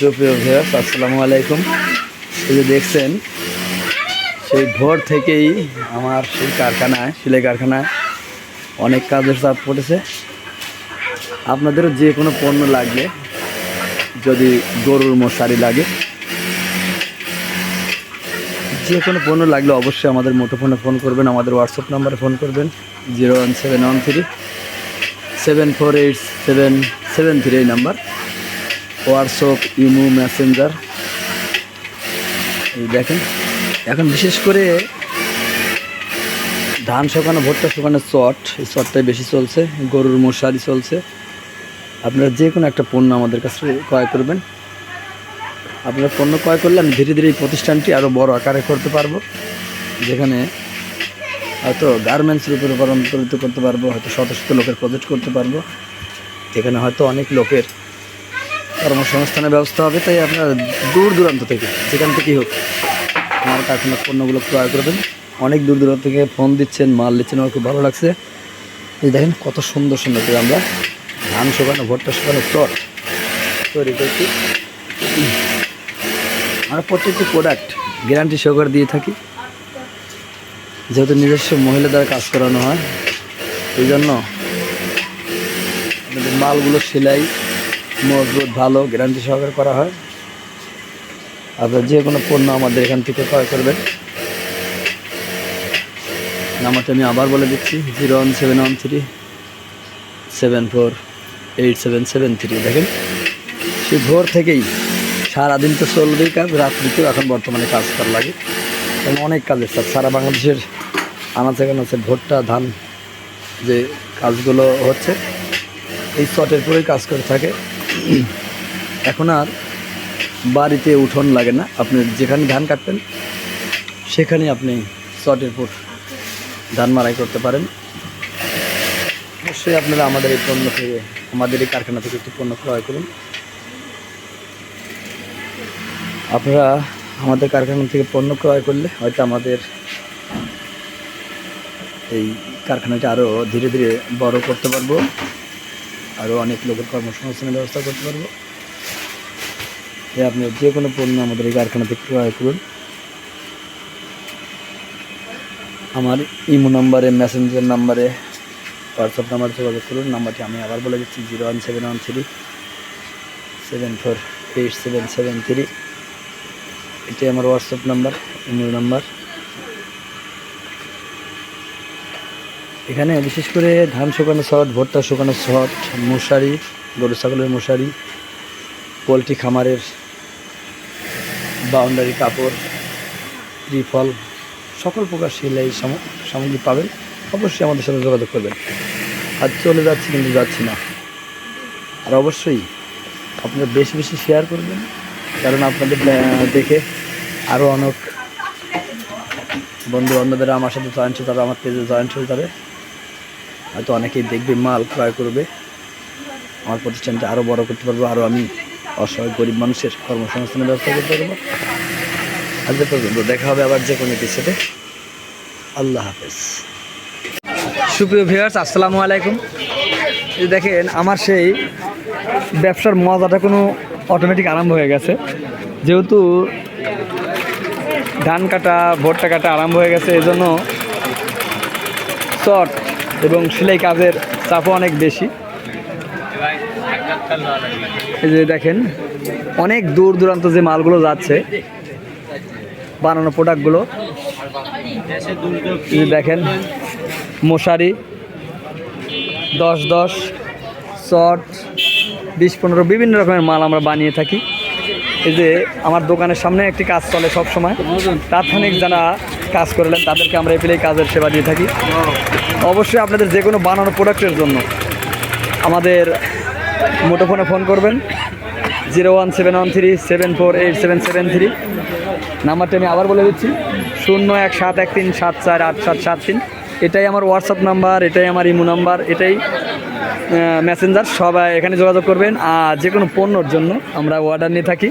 সুপ্রিয় আসসালামু আলাইকুম। এই যে দেখছেন, সেই ভোর থেকেই আমার সেই কারখানায়, সেলাই কারখানায় অনেক কাজের চাপ পড়েছে। আপনাদেরও যে কোনো পণ্য লাগলে, যদি গরুর মশারি লাগে, যে কোনো পণ্য লাগলে অবশ্যই আমাদের মুঠোফোনে ফোন করবেন, আমাদের হোয়াটসঅ্যাপ নাম্বারে ফোন করবেন, zero one seven one three seven four eight seven seven three এই নাম্বার। WhatsApp, imo, messenger. এই দেখেন, এখন বিশেষ করে ধান শুকানো, ভুট্টা শুকানো চট, এই চটটাই বেশি চলছে, গরুর মশারি চলছে। আপনারা যে কোনো একটা পণ্য আমাদের কাছে ক্রয় করবেন। আপনারা পণ্য ক্রয় করলে আমি ধীরে ধীরে এই প্রতিষ্ঠানটি আরও বড় আকারে করতে পারব, যেখানে হয়তো গার্মেন্টসের উপরে রূপান্তরিত করতে পারব, হয়তো শত শত লোকের প্রজেক্ট করতে পারব, যেখানে হয়তো অনেক লোকের কর্মসংস্থানের ব্যবস্থা হবে, তাই আপনার দূর দূরান্ত থেকে, যেখান থেকেই হোক, আমার কারখানার পণ্যগুলো ক্রয় করবেন। অনেক দূর দূরান্ত থেকে ফোন দিচ্ছেন, মাল দিচ্ছেন, আমার খুব ভালো লাগছে। এই দেখেন, কত সুন্দর সুন্দর করে আমরা ধান শুকানো, ভুট্টা শুকানো চট তৈরি করছি। আমরা প্রত্যেকটি প্রোডাক্ট গ্যারান্টি সহকারে দিয়ে থাকি। যেহেতু নিজস্ব মহিলা দ্বারা কাজ করানো হয়, এই জন্য মালগুলো সেলাই মজবুত, ভালো গ্যারান্টি সহকারে করা হয়। আপনার যে কোনো পণ্য আমাদের এখান থেকে ক্রয় করবেন। নাম্বারটা আমি আবার বলে দিচ্ছি, zero one seven one three seven four eight seven seven three. দেখেন সেই ভোর থেকেই সারাদিন তো চলবেই কাজ, রাত্রিতেও এখন বর্তমানে কাজ করা লাগে। এবং অনেক কাজের চাপ, সারা বাংলাদেশের আনাচে কানাচে ভুট্টা, ধান যে কাজগুলো হচ্ছে, এই চটের পরেই কাজ করে থাকে। এখন আর বাড়িতে উঠোন লাগে না। আপনি যেখানে ধান কাটবেন, সেখানে আপনি চটের পর ধান মারাই করতে পারেন। অবশ্যই আপনারা আমাদের এই পণ্য থেকে, আমাদের এই কারখানা থেকে একটি পণ্য ক্রয় করুন। আপনারা আমাদের কারখানা থেকে পণ্য ক্রয় করলে হয়তো আমাদের এই কারখানাটা আরও ধীরে ধীরে বড় করতে পারব। আরও অনেক লোকের কর্মসংস্থানের ব্যবস্থা করতে পারব। আপনি যে কোনো পণ্য আমাদের এই কারখানা থেকে ক্রয় করুন। আমার ইমো নাম্বারে, মেসেঞ্জার নাম্বারে, হোয়াটসঅ্যাপ নাম্বারে যোগাযোগ করুন। নাম্বারটি আমি আবার বলে দিচ্ছি, zero one seven one three seven four eight seven seven three. এটি আমার হোয়াটসঅ্যাপ নাম্বার, ইমেল নাম্বার। এখানে বিশেষ করে ধান শুকানো শট ভুট্টা শুকানো শট মশারি, গরু ছাগলের মশারি, পোলট্রি খামারের বাউন্ডারি, কাপড়, ত্রিফল, সকল প্রকার সাম- সামগ্রী পাবেন। অবশ্যই আমাদের সাথে যোগাযোগ করবেন। আজ চলে যাচ্ছি কিন্তু যাচ্ছি না। আর অবশ্যই আপনারা বেশি বেশি শেয়ার করবেন, কারণ আপনাদের দেখে আরও অনেক বন্ধু বান্ধবেরা আমার সাথে জয়েন্ট হয়ে যাবে আমার পেজে জয়েন্ট হয়ে যাবে। হয়তো অনেকেই দেখবে, মাল ক্রয় করবে। আমার প্রতিষ্ঠানটা আরও বড় করতে পারব আরও আমি অসহায়, গরিব মানুষের কর্মসংস্থানের ব্যবস্থা করতে পারব। আজ এ পর্যন্ত দেখা হবে আবার যে কোনো কিছুতে আল্লাহ হাফেজ। সুপ্রিয় ভিউয়ার্স, আসসালামু আলাইকুম। দেখেন, আমার সেই ব্যবসার মজাটা কোনো অটোমেটিক আরম্ভ হয়ে গেছে। যেহেতু ধান কাটা, ভুট্টা কাটা আরম্ভ হয়ে গেছে এই জন্য চট এবং সেলাই কাজের চাপও অনেক বেশি। এই যে দেখেন, অনেক দূর দূরান্ত যে মালগুলো যাচ্ছে, বানানো প্রোডাক্টগুলো এই দেখেন, মশারি দশ দশ চট বিশ পনেরো বিভিন্ন রকমের মাল আমরা বানিয়ে থাকি। এই যে আমার দোকানের সামনে একটি কাজ চলে সব সময় তাৎক্ষণিক যারা কাজ করলেন তাদেরকে আমরা এপিলেই কাজের সেবা দিয়ে থাকি। অবশ্যই আপনাদের যে কোনো বানানো প্রোডাক্টের জন্য আমাদের মুঠোফোনে ফোন করবেন। Zero one seven one three seven four eight seven seven three. নাম্বারটা আমি আবার বলে দিচ্ছি। শূন্য এক সাত এক তিন সাত চার আট সাত সাত তিন। এটাই আমার হোয়াটসঅ্যাপ নাম্বার এটাই আমার ইমো নাম্বার এটাই মেসেঞ্জার সবাই এখানে যোগাযোগ করবেন আর যে কোনো পণ্যর জন্য আমরা অর্ডার নিয়ে থাকি।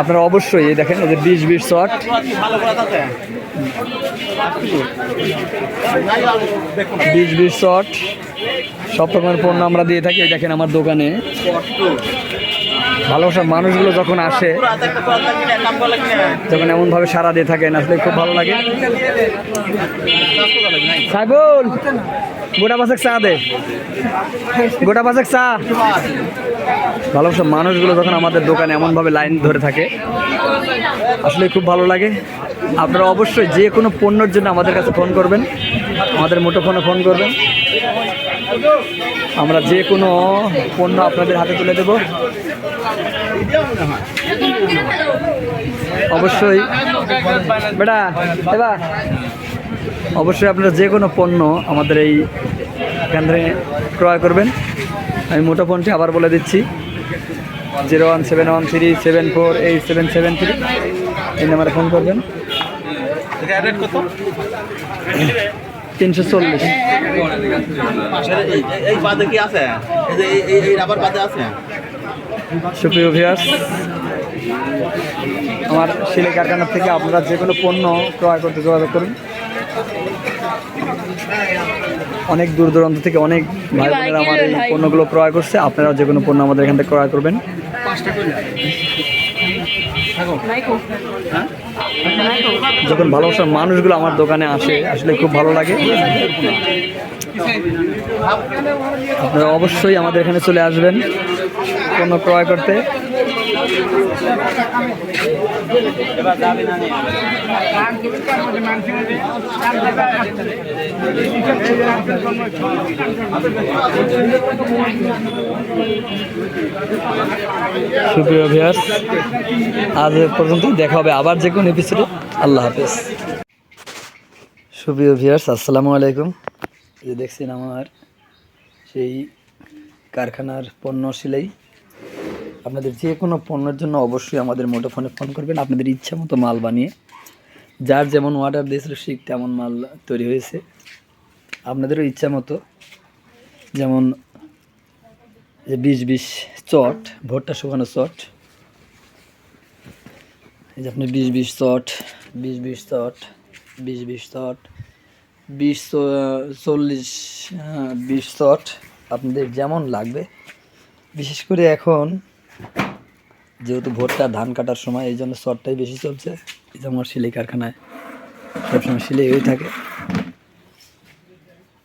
আপনারা অবশ্যই দেখেন, এই যে বিশ বিশ শট বিশ বিশ শট সব রকমের পণ্য আমরা দিয়ে থাকি। দেখেন আমার দোকানে। ভালোবাসার মানুষগুলো যখন আসে, যখন এমনভাবে সারা দিয়ে থাকেন, আসলে খুব ভালো লাগে। সাইবুল গোটা পাশেক চা দে। গোটা পাশেক চা। ভালোবাসার মানুষগুলো যখন আমাদের দোকানে এমনভাবে লাইন ধরে থাকে আসলে খুব ভালো লাগে। আপনারা অবশ্যই যে কোনো পণ্যের জন্য আমাদের কাছে ফোন করবেন, আমাদের মুঠো ফোনে ফোন করবেন। আমরা যে কোনো পণ্য আপনাদের হাতে তুলে দেব। অবশ্যই। বেটা, এবার। অবশ্যই আপনারা যে কোনো পণ্য আমাদের এই এখান থেকে ক্রয় করবেন। আমি মোটো ফোনটি আবার বলে দিচ্ছি। Zero one seven one three seven four eight seven seven three. এই নাম্বারে ফোন করবেন। তিনশো চল্লিশ। সুপ্রিয় ভিয়াস আমার সিলাই কারখানা থেকে আপনারা যে কোনো পণ্য ক্রয় করতে যোগাযোগ করুন। অনেক দূর দূরান্ত থেকে অনেক ভাই বোনেরা আমার এই পণ্যগুলো ক্রয় করছে। আপনারাও যে কোনো পণ্য আমাদের এখান থেকে ক্রয় করবেন। যখন ভালোবাসার মানুষগুলো আমার দোকানে আসে আসলে খুব ভালো লাগে। আপনারা অবশ্যই আমাদের এখানে চলে আসবেন পণ্য ক্রয় করতে। সুপ্রিয় ভিউয়ার্স, আজ পর্যন্ত দেখা হবে আবার যে কোনো এপিসোডে আল্লাহ হাফেজ। সুপ্রিয় ভিউয়ার্স, আসসালামু আলাইকুম। যে দেখছেন আমার সেই কারখানার পণ্য সিলাই। আপনাদের যে কোনো পণ্যের জন্য অবশ্যই আমাদের মোটো ফোনে করবেন। আপনাদের ইচ্ছা মতো মাল বানিয়ে, যার যেমন অর্ডার দিয়েছিল ঠিক তেমন মাল তৈরি হয়েছে। আপনাদেরও ইচ্ছা মতো, যেমন যে বিশ বিশ চট, ভুট্টা শুকানো চট, এই যে আপনি বিশ বিশ চট, বিশ বিশ চট, বিশ বিশ চট, বিশ চল্লিশ বিশ চট, আপনাদের যেমন লাগবে। বিশেষ করে এখন যেহেতু ভোটটা ধান কাটার সময়, এই জন্য চটটাই বেশি চলছে। এই যে আমার সিলাই কারখানায় সবসময় সিলাই হয়ে থাকে।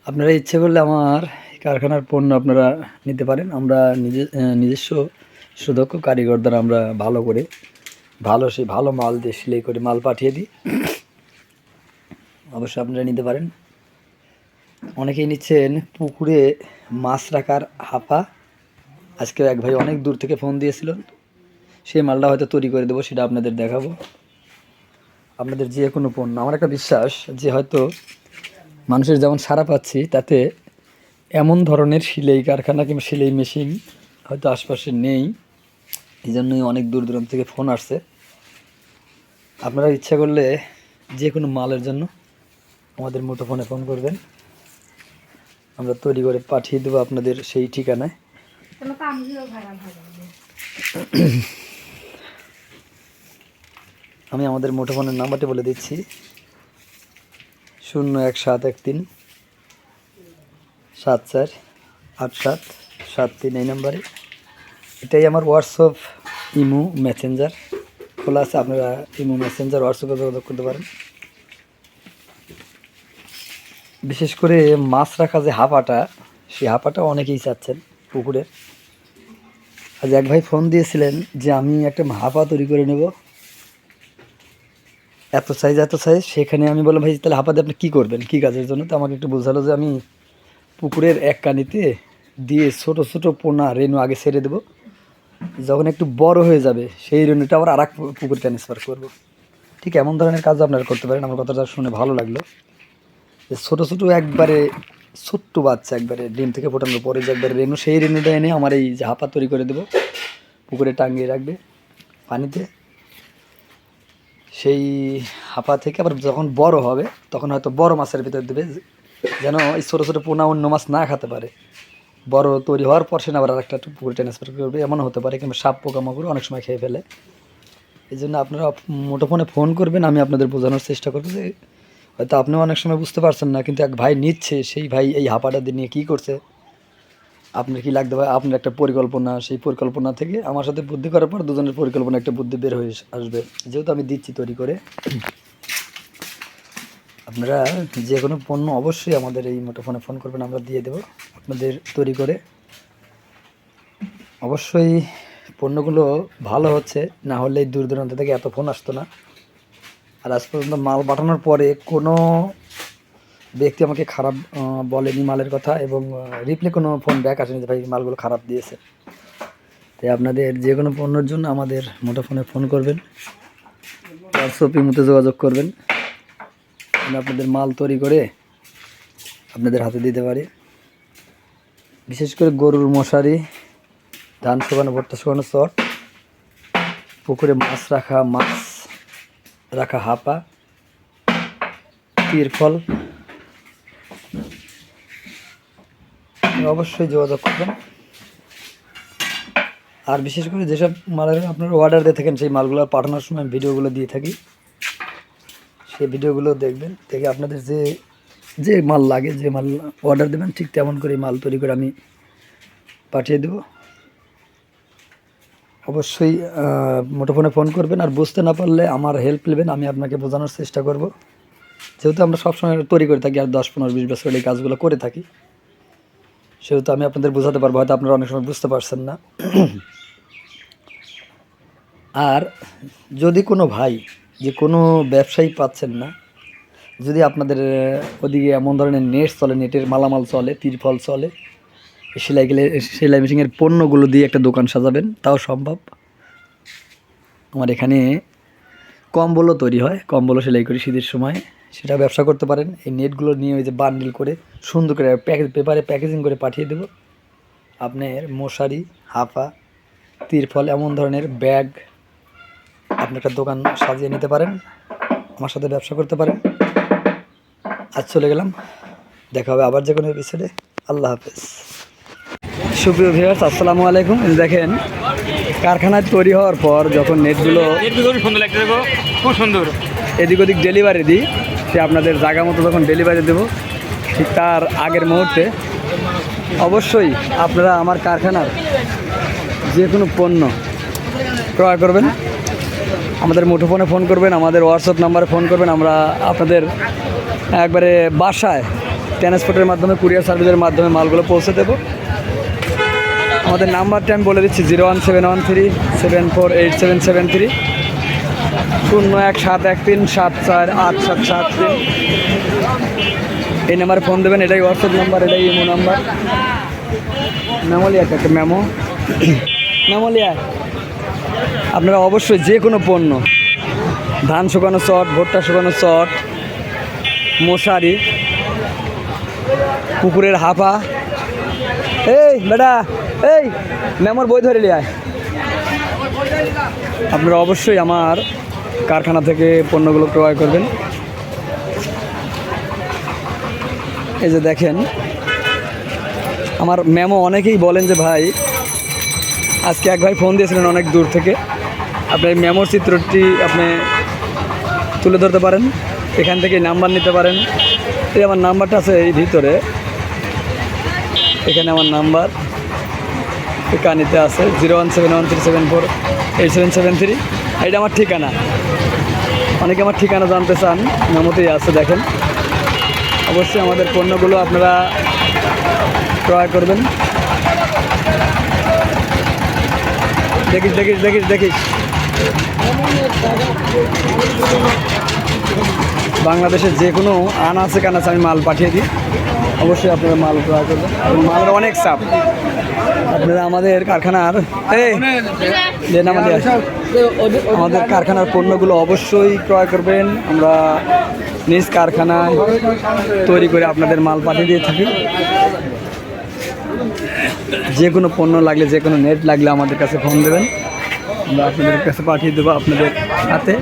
আপনারা ইচ্ছে করলে আমার কারখানার পণ্য আপনারা নিতে পারেন। আমরা নিজে নিজস্ব সুদক্ষ কারিগর দ্বারা আমরা ভালো করে, ভালো সেই ভালো মাল দিয়ে সেলাই করে মাল পাঠিয়ে দিই। অবশ্যই আপনারা নিতে পারেন। অনেকেই নিচ্ছেন পুকুরে মাছ রাখার হাপা। আজকে এক ভাই অনেক দূর থেকে ফোন দিয়েছিলেন সেই মালটা হয়তো তৈরি করে দেবো, সেটা আপনাদের দেখাবো। আপনাদের যে কোনো পণ্য। আমার একটা বিশ্বাস যে হয়তো মানুষের যেমন সারা পাচ্ছি, তাতে এমন ধরনের সিলাই কারখানা কিংবা সেলাই মেশিন হয়তো আশপাশে নেই। এই জন্যই অনেক দূর দূরান্ত থেকে ফোন আসছে। আপনারা ইচ্ছা করলে যে কোনো মালের জন্য আমাদের মুঠো ফোনে ফোন করবেন। আমরা তৈরি করে পাঠিয়ে দেবো আপনাদের সেই ঠিকানায়। আমি আমাদের মুঠোফোনের নাম্বারটি বলে দিচ্ছি। শূন্য এক সাত এক তিন সাত চার আট সাত সাত তিন এই নাম্বারে। এটাই আমার হোয়াটসঅ্যাপ ইমো মেসেঞ্জার। খোলা আছে, আপনারা ইমো মেসেঞ্জার, হোয়াটসঅ্যাপে যোগাযোগ করতে পারেন। বিশেষ করে মাছ রাখা যে হাঁপাটা, সেই হাঁপাটা অনেকেই চাচ্ছেন পুকুরে আজ এক ভাই ফোন দিয়েছিলেন যে আমি একটা হাঁপা তৈরি করে নেব। এত সাইজ এত সাইজ সেখানে আমি বললাম, ভাই, তাহলে হাঁপাতে আপনি কী করবেন? কী কাজের জন্য? তো আমাকে একটু বোঝালো যে আমি পুকুরের এক কানিতে দিয়ে ছোট ছোট পোনা রেনু আগে ছেড়ে দেবো। যখন একটু বড় হয়ে যাবে, সেই রেনুটা আবার আর এক পুকুর ট্রান্সফার করব। ঠিক এমন ধরনের কাজ আপনারা করতে পারেন। আমার কথাটা শুনে ভালো লাগল। ছোটো ছোটো একবারে ছোট্ট বাচ্চা একবারে, ডিম থেকে ফোটানোর পরে যে একবারে রেনু, সেই রেনুটা এনে আমার এই যে হাঁপা তৈরি করে দেবো। পুকুরে টাঙিয়ে রাখবে, পানিতে। সেই হাঁপা থেকে আবার যখন বড় হবে, তখন হয়তো বড় মাছের ভিতর দেবে, যেন এই ছোটো ছোটো পোনা অন্য মাছ না খেতে পারে। বড় তৈরি হওয়ার পর সে আবার একটা পুকুরে ট্রান্সফার করবে এমনও হতে পারে কিংবা সাপ পোকামাকড় অনেক সময় খেয়ে ফেলে। এই জন্য আপনারা মুঠোফোনে ফোন করবেন, আমি আপনাদের বোঝানোর চেষ্টা করব যে হয়তো আপনিও অনেক সময় বুঝতে পারছেন না, কিন্তু এক ভাই নিচ্ছে, সেই ভাই এই হাঁপাটা দিয়ে নিয়ে কী করছে? আপনার কি লাগতে পারে? আপনার একটা পরিকল্পনা, সেই পরিকল্পনা থেকে আমার সাথে বুদ্ধি করার পর দুজনের পরিকল্পনা একটা বুদ্ধি বের হয়ে আসবে। যেহেতু আমি দিচ্ছি তৈরি করে, আপনারা যে কোনো পণ্য অবশ্যই আমাদের এই মুঠোফোনে ফোন করবেন, আমরা দিয়ে দেবো আপনাদের তৈরি করে। অবশ্যই পণ্যগুলো ভালো হচ্ছে, না হলে দূর দূরান্ত থেকে এত ফোন আসতো না। আর আজ পর্যন্ত মাল পাঠানোর পরে কোনো ব্যক্তি আমাকে খারাপ বলেনি মালের কথা এবং রিপ্লে কোনো ফোন ব্যাক আসেনি যে ভাই মালগুলো খারাপ দিয়েছে। তাই আপনাদের যে কোনো পণ্যের জন্য আমাদের মুঠোফোনে ফোন করবেন। হোয়াটসঅ্যাপ ইমুতে যোগাযোগ করবেন। আমি আপনাদের মাল তৈরি করে আপনাদের হাতে দিতে পারি। বিশেষ করে গরুর মশারি, ধান শুকানো, ভুট্টা শুকানো চট পুকুরে মাছ রাখা, মাছ রাখা হাপা তিরফল অবশ্যই যোগাযোগ করবেন। আর বিশেষ করে যেসব মালের আপনারা অর্ডার দিয়ে থাকেন, সেই মালগুলো পাঠানোর সময় ভিডিওগুলো দিয়ে থাকি। সেই ভিডিওগুলো দেখবেন, দেখে আপনাদের যে যে মাল লাগে, যে মাল অর্ডার দেবেন, ঠিক তেমন করে মাল তৈরি করে আমি পাঠিয়ে দেব। অবশ্যই মুঠোফোনে ফোন করবেন আর বুঝতে না পারলে আমার হেল্প নেবেন, আমি আপনাকে বোঝানোর চেষ্টা করব। যেহেতু আমরা সবসময় তৈরি করে থাকি আর দশ, পনেরো, বিশ বছর এই কাজগুলো করে থাকি, সেহেতু আমি আপনাদের বোঝাতে পারব, হয়তো আপনারা অনেক সময় বুঝতে পারছেন না। আর যদি কোনো ভাই, যে কোনো ব্যবসায়ী পাচ্ছেন না, যদি আপনাদের ওদিকে এমন ধরনের নেট চলে, নেটের মালামাল চলে, তিরফল চলে সেলাই গেলে, সেলাই মেশিনের পণ্যগুলো দিয়ে একটা দোকান সাজাবেন। তাও সম্ভব। আমার এখানে কম্বলও তৈরি হয়। কম্বলও সেলাই করি শীতের সময়। সেটা ব্যবসা করতে পারেন। এই নেটগুলো নিয়ে ওই যে বান্ডিল করে সুন্দর করে প্যাকেজ পেপারে প্যাকেজিং করে পাঠিয়ে দেবো। আপনার মশারি, হাফা তিরফল এমন ধরনের ব্যাগ আপনি একটা দোকান সাজিয়ে নিতে পারেন। আমার সাথে ব্যবসা করতে পারেন। আজ চলে গেলাম। দেখা হবে আবার যে কোনো এপিসোডে আল্লাহ হাফেজ। সুপ্রিয় ভিউয়ার্স আসসালামু আলাইকুম। দেখেন কারখানায় তৈরি হওয়ার পর যখন নেটগুলো খুব সুন্দর। এদিক ওদিক ডেলিভারি দিই সে আপনাদের জায়গা মতো যখন ডেলিভারি দেবো ঠিক তার আগের মুহূর্তে। অবশ্যই আপনারা আমার কারখানার যে কোনো পণ্য ক্রয় করবেন। আমাদের মুঠোফোনে ফোন করবেন আমাদের হোয়াটসঅ্যাপ নাম্বারে ফোন করবেন আমরা আপনাদের একবারে বাসায় ট্রান্সপোর্টের মাধ্যমে কুরিয়ার সার্ভিসের মাধ্যমে মালগুলো পৌঁছে দেবো। আমাদের নাম্বারটা আমি বলে দিচ্ছি, zero one seven one three seven four eight seven seven three. শূন্য এক সাত এক তিন সাত চার আট সাত সাত তিন। এই নাম্বারে ফোন দেবেন, এটাই হোয়াটসঅ্যাপ নাম্বার এটাই ইমো নাম্বার মেমোলিয়া একটা মেমো? মেমোলিয়া, আপনারা অবশ্যই যে কোনো পণ্য, ধান শুকানো চট, ভুট্টা শুকানো চট, মশারি, কুকুরের হাফা এই বেটা এই, মেমোর বই ধরে লিয়ায় আপনারা অবশ্যই আমার কারখানা থেকে পণ্যগুলো ক্রয় করবেন। এই যে দেখেন, আমার ম্যামও অনেকেই বলেন যে, ভাই, আজকে এক ভাই ফোন দিয়েছিলেন অনেক দূর থেকে। আপনি এই মেমোর চিত্রটি আপনি তুলে ধরতে পারেন, এখান থেকে নাম্বার নিতে পারেন। এই আমার নাম্বারটা আছে এই ভিতরে। এখানে আমার নাম্বার। কানিতে আছে, zero one seven one three seven four eight seven seven three. এটা আমার ঠিকানা। অনেকে আমার ঠিকানা জানতে চান, মেমোতেই আছে, দেখেন। অবশ্যই আমাদের পণ্যগুলো আপনারা ক্রয় করবেন। দেখিস দেখিস দেখিস দেখিস। বাংলাদেশের যে কোনো আনাচে কানাচে আমি মাল পাঠিয়ে দিই। অবশ্যই আপনারা মাল ক্রয় করবেন। মালের অনেক চাপ। আপনারা আমাদের কারখানার আমাদের আমাদের কারখানার পণ্যগুলো অবশ্যই ক্রয় করবেন। আমরা নিজ কারখানায় তৈরি করে আপনাদের মাল পাঠিয়ে দিয়ে থাকি। যে কোনো পণ্য লাগলে, যে কোনো নেট লাগলে আমাদের কাছে ফোন দেবেন। আমরা আপনাদের কাছে পাঠিয়ে দেবো আপনাদের হাতে।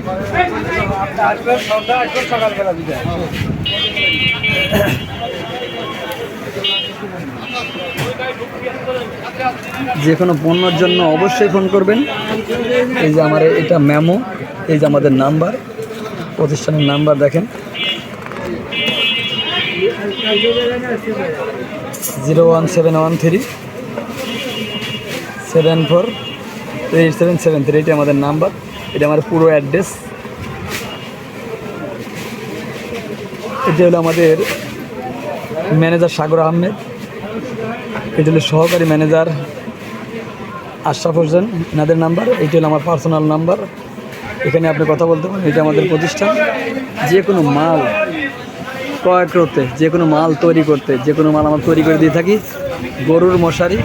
যে কোনো পণ্যর জন্য অবশ্যই ফোন করবেন। এই যে আমার এটা ম্যামো এই যে আমাদের নাম্বার, প্রতিষ্ঠানের নাম্বার দেখেন। Zero one seven one three seven four eight seven seven three, এটা আমাদের নাম্বার। এটা আমার পুরো অ্যাড্রেস। এটি হলো আমাদের ম্যানেজার সাগর আহমেদ। এটা হলো সহকারী ম্যানেজার আশরাফ হোসেন। এনাদের নাম্বার এইটা হলো আমার পার্সোনাল নাম্বার। এখানে আপনি কথা বলতে পারেন, এটা আমাদের প্রতিষ্ঠান। যে কোনো মাল ক্রয় করতে, যে কোনো মাল তৈরি করতে, যে কোনো মাল আমরা তৈরি করে দিয়ে থাকি, গরুর মশারি,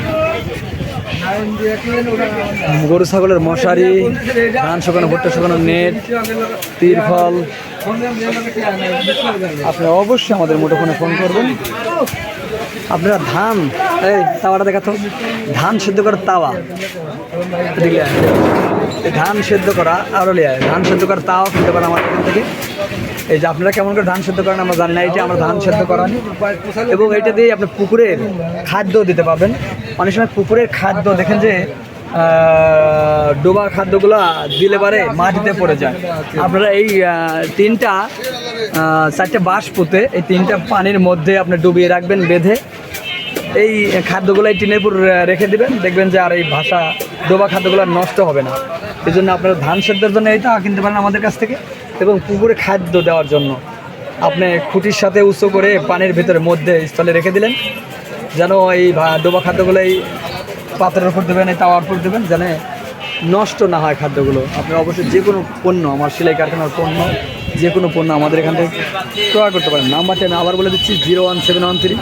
গরু, ছাগলের মশারি, ধান শুকানো, ভুট্টা শুকানো, নেট তিরফল আপনি অবশ্যই আমাদের মুঠোফোনে ফোন করবেন। আপনারা ধান, এই তাওয়াটা দেখাতো। ধান সেদ্ধ করার তাওয়া। ধান সেদ্ধ করা আরও লিয়ায় ধান সেদ্ধ করার তাওয়া কিনতে করা আমার এখান থেকে। এই যে আপনারা কেমন করে ধান সেদ্ধ করেন আমরা জানি না এই যে আমরা ধান সেদ্ধ করান এবং এটা দিয়ে আপনি পুকুরের খাদ্য দিতে পারবেন। অনেক সময় পুকুরের খাদ্য, দেখেন যে ডোবা খাদ্যগুলো দিলে পারে মাটিতে পড়ে যায়। আপনারা এই তিনটা চারটে বাঁশ পুঁতে এই তিনটা পানির মধ্যে আপনি ডুবিয়ে রাখবেন, বেঁধে এই খাদ্যগুলো এই টিনের উপর রেখে দিবেন। দেখবেন যে আর এই ভাষা, ডোবা খাদ্যগুলো নষ্ট হবে না। এই জন্য আপনারা ধান সেদ্ধের জন্য এইটা কিনতে পারেন আমাদের কাছ থেকে। এবং পুকুরে খাদ্য দেওয়ার জন্য আপনি খুঁটির সাথে উঁচু করে পানির ভিতরে মধ্যে স্থলে রেখে দিলেন, যেন এই ডোবা খাদ্যগুলো এই পাত্রের উপর দেবেন, এই তাওয়ার উপর দেবেন, যেন নষ্ট না হয় খাদ্যগুলো। আপনি অবশ্যই যে কোনো পণ্য, আমার সেলাই কারখানার পণ্য, যে কোনো পণ্য আমাদের এখান থেকে ক্রয় করতে পারেন। নাম্বারটি আমি আবার বলে দিচ্ছি, zero one seven one three,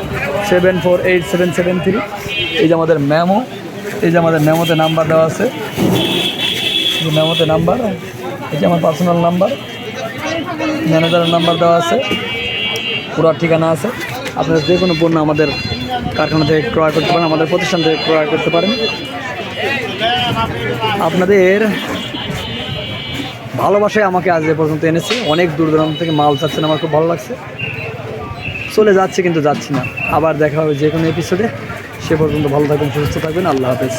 seven four eight seven seven three. এই যে আমাদের ম্যামো এই যে আমাদের ম্যামোতে নাম্বার দেওয়া আছে। ম্যামোতে নাম্বার, এই যে আমার পার্সোনাল নাম্বার ম্যানেজারের নাম্বার দেওয়া আছে। পুরো ঠিকানা আছে। আপনারা যে কোনো পণ্য আমাদের কারখানা থেকে ক্রয় করতে পারেন, আমাদের প্রতিষ্ঠান থেকে ক্রয় করতে পারেন। আপনাদের ভালোবাসায় আমাকে আজ এ পর্যন্ত এনেছে। অনেক দূর দূরান্ত থেকে মাল চাচ্ছেন, আমার খুব ভালো লাগছে। চলে যাচ্ছে কিন্তু যাচ্ছি না। আবার দেখা হবে যে কোনো এপিসোডে সে পর্যন্ত ভালো থাকবেন, সুস্থ থাকবেন। আল্লাহ হাফেজ।